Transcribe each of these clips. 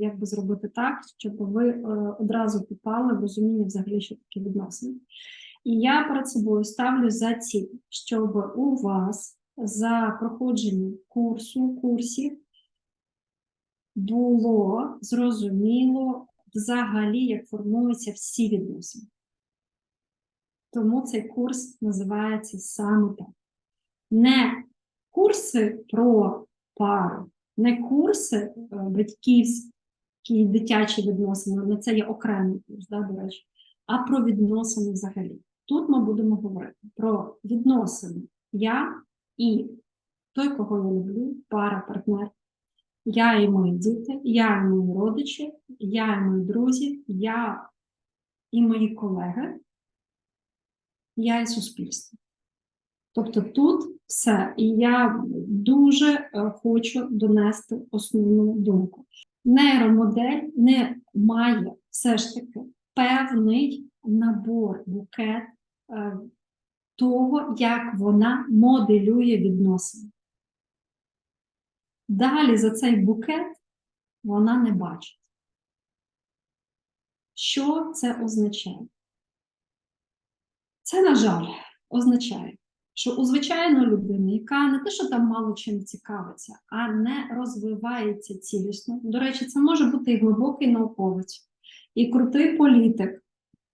як би зробити так, щоб ви е, одразу попали в розуміння взагалі, що таке відносини. І я перед собою ставлю за ціль, щоб у вас за проходженням курсу, курсів було зрозуміло взагалі, як формуються всі відносини. Тому цей курс називається саме так. Не курси про пару, не курси е, батьківські і дитячі відносини, на це є окремий курс, да, до речі, а про відносини взагалі. Тут ми будемо говорити про відносини я і той, кого я люблю, пара, партнер, я і мої діти, я і мої родичі, я і мої друзі, я і мої колеги, я і суспільство. Тобто тут все. І я дуже е, хочу донести основну думку. Нейромодель не має все ж таки певний набор, букет е, того, як вона моделює відносини. Далі за цей букет вона не бачить. Що це означає? Це, на жаль, означає, що у звичайної людини, яка не те, що там мало чим цікавиться, а не розвивається цілісно. До речі, це може бути і глибокий науковець, і крутий політик,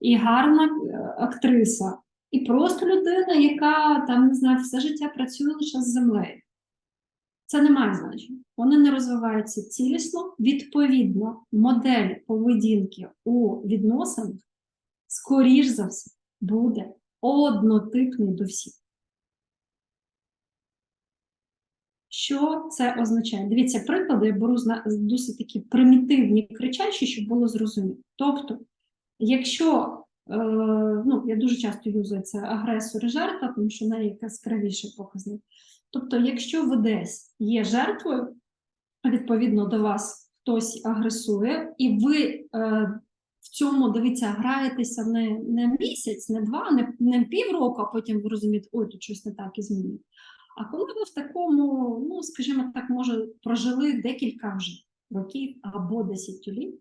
і гарна е, актриса, і просто людина, яка там не знаю, все життя працює лише з землею. Це не має значення. Вони не розвиваються цілісно. Відповідно, модель поведінки у відносинах, скоріш за все, буде однотипний до всіх. Що це означає? Дивіться, приклади я беру досить такі примітивні, кричачі, щоб було зрозуміло. Тобто, якщо е, ну, я дуже часто юзую це агресор і жертва, тому що найяскравіший показник. Тобто, якщо ви десь є жертвою, відповідно до вас хтось агресує, і ви е, в цьому дивіться, граєтеся не, не місяць, не два, не, не півроку, а потім ви розумієте, ой, тут щось не так і змінює. А коли ви в такому, ну скажімо так, може, прожили декілька вже років або десятиліть,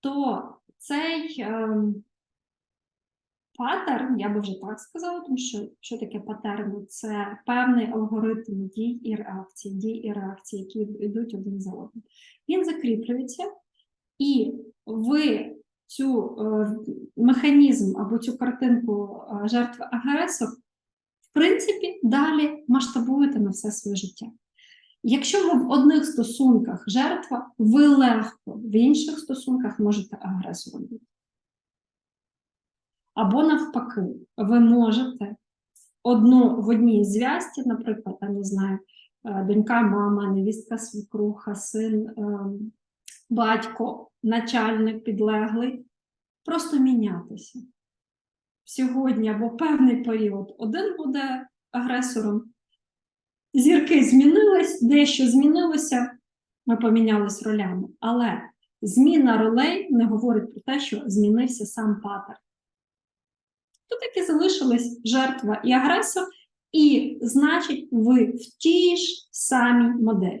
то цей ем, паттерн, я би вже так сказала, тому що що таке паттерн? Це певний алгоритм дій і реакцій, дій і реакцій, які йдуть один за одним. Він закріплюється, і ви цю е, механізм або цю картинку е, жертви агресор, в принципі, далі масштабуєте на все своє життя. Якщо ви в одних стосунках жертва, ви легко в інших стосунках можете агресором бути. Або навпаки, ви можете одну в одній зв'язці, наприклад, я не знаю, е, донька, мама, невістка, свекруха, син, ем, батько, начальник, підлеглий, просто мінятися. Сьогодні або певний період один буде агресором, зірки змінились, дещо змінилося, ми помінялись ролями, але зміна ролей не говорить про те, що змінився сам паттерн. То так і залишились жертва і агресор, і значить, ви в тій ж самій моделі.